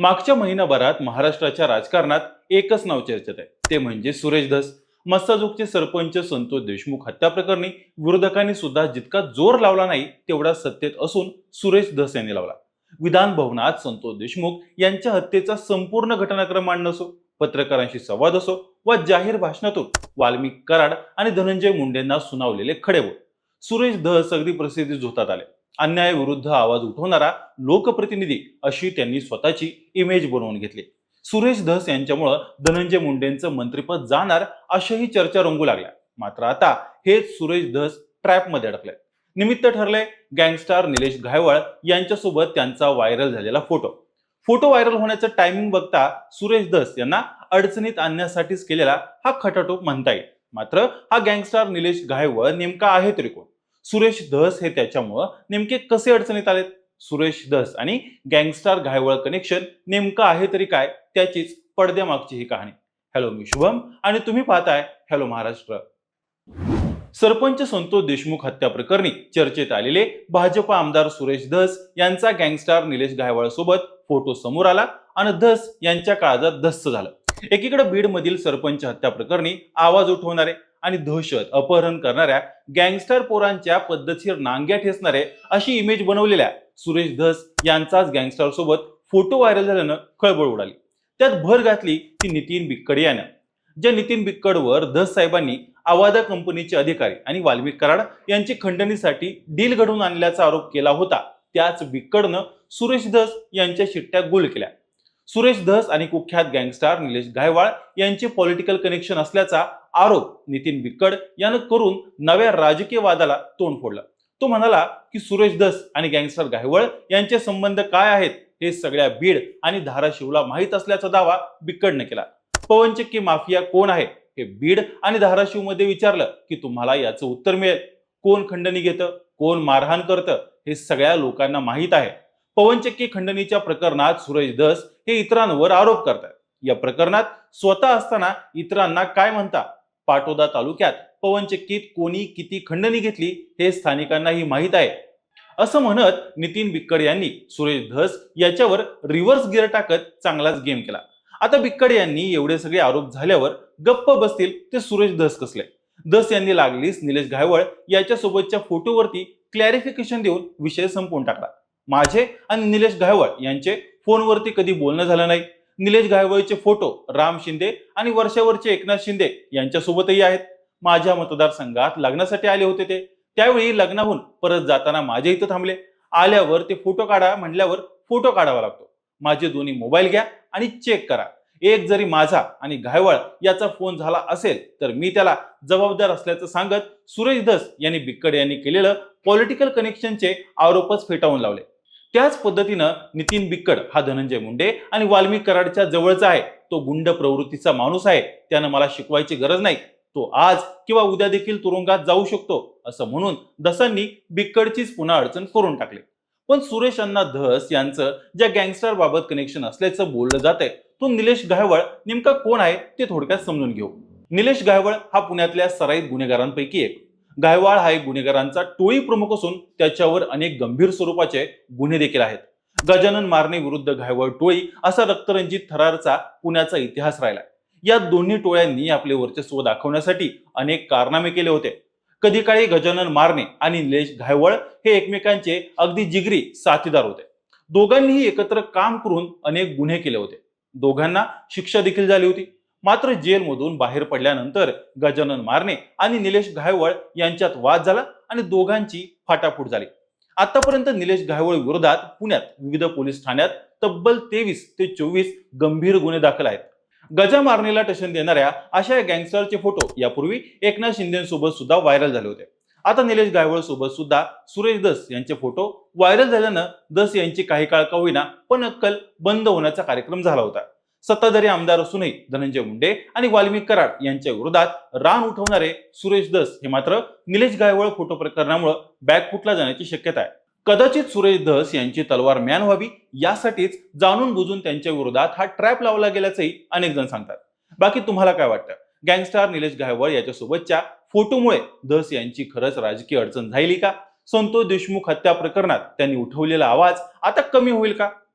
मागच्या महिनाभरात महाराष्ट्राच्या राजकारणात एकच नाव चर्चेत आहे. ते म्हणजे सुरेश धस. मस्ताजोगचे सरपंच संतोष देशमुख हत्या प्रकरणी विरोधकांनी सुद्धा जितका जोर लावला नाही तेवढा सत्तेत असून सुरेश धस यांनी लावला. विधान भवनात संतोष देशमुख यांच्या हत्येचा संपूर्ण घटनाक्रम मांडणं असो पत्रकारांशी संवाद असो वा जाहीर भाषणातून वाल्मिक कराड आणि धनंजय मुंडेंना सुनावलेले खडे बोल सुरेश धस अगदी प्रसिद्धी झोतात आले. अन्यायाविरुद्ध आवाज उठवणारा लोकप्रतिनिधी अशी त्यांनी स्वतःची इमेज बनवून घेतली. सुरेश धस यांच्यामुळं धनंजय मुंडेंचं मंत्रिपद जाणार अशाही चर्चा रंगू लागल्या. मात्र आता हेच सुरेश धस ट्रॅपमध्ये अडकले. निमित्त ठरले गँगस्टार निलेश घायवळ यांच्यासोबत त्यांचा व्हायरल झालेला फोटो. फोटो व्हायरल होण्याचं टायमिंग बघता सुरेश धस यांना अडचणीत आणण्यासाठीच केलेला हा खटाटोप म्हणता येईल. मात्र हा गँगस्टार निलेश घायवळ नेमका आहे तरी कोण? सुरेश धस हे त्याच्यामुळं नेमके कसे अडचणीत आलेत? सुरेश धस आणि गँगस्टार घायवळ कनेक्शन नेमकं आहे तरी काय? त्याचीच पडद्यामागची ही कहाणी. हॅलो मी शुभम आणि तुम्ही पाहताय हॅलो महाराष्ट्र. सरपंच संतोष देशमुख हत्या प्रकरणी चर्चेत आलेले भाजप आमदार सुरेश धस यांचा गँगस्टार निलेश घायवळ सोबत फोटो समोर आला आणि धस यांच्या काळजात धस्स झालं. एकीकडे बीड मधील सरपंच हत्या प्रकरणी आवाज उठवणारे आणि दहशत अपहरण करणाऱ्या गँगस्टर पोरांच्या पद्धतशीर नांग्या ठेसणारे अशी इमेज बनवलेल्या सुरेश धस यांचाच गँगस्टर सोबत फोटो व्हायरल झाल्यानं खळबळ उडाली. त्यात भर घातली ती नितीन बिक्कड यानं ज्या नितीन बिक्कडवर धस साहेबांनी आवादा कंपनीचे अधिकारी आणि वाल्मिक कराड यांची खंडणीसाठी डील घडवून आणल्याचा आरोप केला होता. त्याच बिक्कडनं सुरेश धस यांच्या शिट्ट्या गुल केल्या. सुरेश धस आणि कुख्यात गँगस्टार निलेश गायवाळ यांचे पॉलिटिकल कनेक्शन असल्याचा आरोप नितीन बिक्कड यानं करून नव्या राजकीय वादाला तोंड फोडलं. तो म्हणाला की सुरेश धस आणि गँगस्टर गायवळ यांचे संबंध काय आहेत हे सगळ्या बीड आणि धाराशिवला माहीत असल्याचा दावा बिक्कडनं केला. पवनचक्की माफिया कोण आहे हे बीड आणि धाराशिवमध्ये विचारलं की तुम्हाला याचं उत्तर मिळेल. कोण खंडणी घेतं? कोण मारहाण करतं? हे सगळ्या लोकांना माहीत आहे. पवनचक्की खंडणीच्या प्रकरणात सुरेश धस हे इतरांवर आरोप करतात या प्रकरणात स्वतः असताना इतरांना काय म्हणता? पाटोदा तालुक्यात पवनचक्कीत कोणी किती खंडणी घेतली हे स्थानिकांनाही माहीत आहे. असं म्हणत नितीन बिक्कड यांनी सुरेश धस याच्यावर रिव्हर्स गिअर टाकत चांगलाच गेम केला. आता बिक्कड यांनी एवढे सगळे आरोप झाल्यावर गप्प बसतील ते सुरेश धस कसले? धस यांनी लागलीच निलेश घायवळ याच्यासोबतच्या फोटोवरती क्लॅरिफिकेशन देऊन विषय संपवून टाकला. माझे आणि निलेश गायवळ यांचे फोनवरती कधी बोलणं झालं नाही. निलेश गायवळचे फोटो राम शिंदे आणि वर्षावरचे एकनाथ शिंदे यांच्यासोबतही आहेत. माझ्या मतदारसंघात लग्नासाठी आले होते ते. त्यावेळी लग्नाहून परत जाताना माझ्या इथं थांबले. आल्यावर ते फोटो काढा म्हटल्यावर फोटो काढावा लागतो. माझे दोन्ही मोबाईल घ्या आणि चेक करा. एक जरी माझा आणि घायवळ याचा फोन झाला असेल तर मी त्याला जबाबदार असल्याचं सांगत सुरेश धस यांनी बिक्कड यांनी केलेलं पॉलिटिकल कनेक्शनचे आरोपच फेटाळून लावले. त्याच पद्धतीनं नितीन बिक्कड हा धनंजय मुंडे आणि वाल्मिक कराडच्या जवळचा आहे. तो गुंड प्रवृत्तीचा माणूस आहे. त्यानं मला शिकवायची गरज नाही. तो आज किंवा उद्या देखील तुरुंगात जाऊ शकतो असं म्हणून दसांनी बिक्कडचीच पुन्हा अडचण करून टाकली. पण सुरेश अण्णा धस यांचं ज्या गँगस्टर बाबत कनेक्शन असल्याचं बोललं जात आहे तो निलेश गायवळ नेमका कोण आहे ते थोडक्यात समजून घेऊ. निलेश गायवळ हा पुण्यातल्या सराईत गुन्हेगारांपैकी एक. गायवाळ हा एक गुन्हेगारांचा टोळी प्रमुख असून त्याच्यावर अनेक गंभीर स्वरूपाचे गुन्हे देखील आहेत. गजानन मारणे विरुद्ध घायवळ टोळी असा रक्तरंजित थरारचा पुण्याचा इतिहास राहिला या दोन्ही टोळ्यांनी आपले वर्चस्व दाखवण्यासाठी अनेक कारनामे केले होते. कधी काळी गजानन मारणे आणि निलेश घायवळ हे एकमेकांचे अगदी जिगरी साथीदार होते. दोघांनीही एकत्र काम करून अनेक गुन्हे केले होते. दोघांना शिक्षा देखील झाली होती. मात्र जेलमधून बाहेर पडल्यानंतर गजानन मारणे आणि निलेश घायवळ यांच्यात वाद झाला आणि दोघांची फाटाफूट झाली. आतापर्यंत निलेश घायवळ विरोधात पुण्यात विविध पोलीस ठाण्यात तब्बल तेवीस ते चोवीस गंभीर गुन्हे दाखल आहेत. गजा मारणीला टशन देणाऱ्या अशा या गँगस्टरचे फोटो यापूर्वी एकनाथ शिंदेसोबत सुद्धा व्हायरल झाले होते. आता निलेश गायवळ सोबत सुद्धा सुरेश दस यांचे फोटो व्हायरल झाल्यानं दस यांची काही काळ का होईना पण अक्कल बंद होण्याचा कार्यक्रम झाला होता. सत्ताधारी आमदार असूनही धनंजय मुंडे आणि वाल्मिक कराड यांच्या विरोधात रान उठवणारे सुरेश दस हे मात्र निलेश गायवळ फोटो प्रकरणामुळे बॅग फुटला जाण्याची शक्यता आहे. कदाचित सुरेश धस यांची तलवार म्यान व्हावी यासाठीच जाणून बुजून त्यांच्या विरोधात हा ट्रॅप लावला गेल्याचंही अनेक जण सांगतात. बाकी तुम्हाला काय वाटतं? गँगस्टार निलेश गायवळ याच्यासोबतच्या फोटोमुळे धस यांची खरंच राजकीय अडचण झाली का? संतोष देशमुख हत्या प्रकरणात त्यांनी उठवलेला आवाज आता कमी होईल का?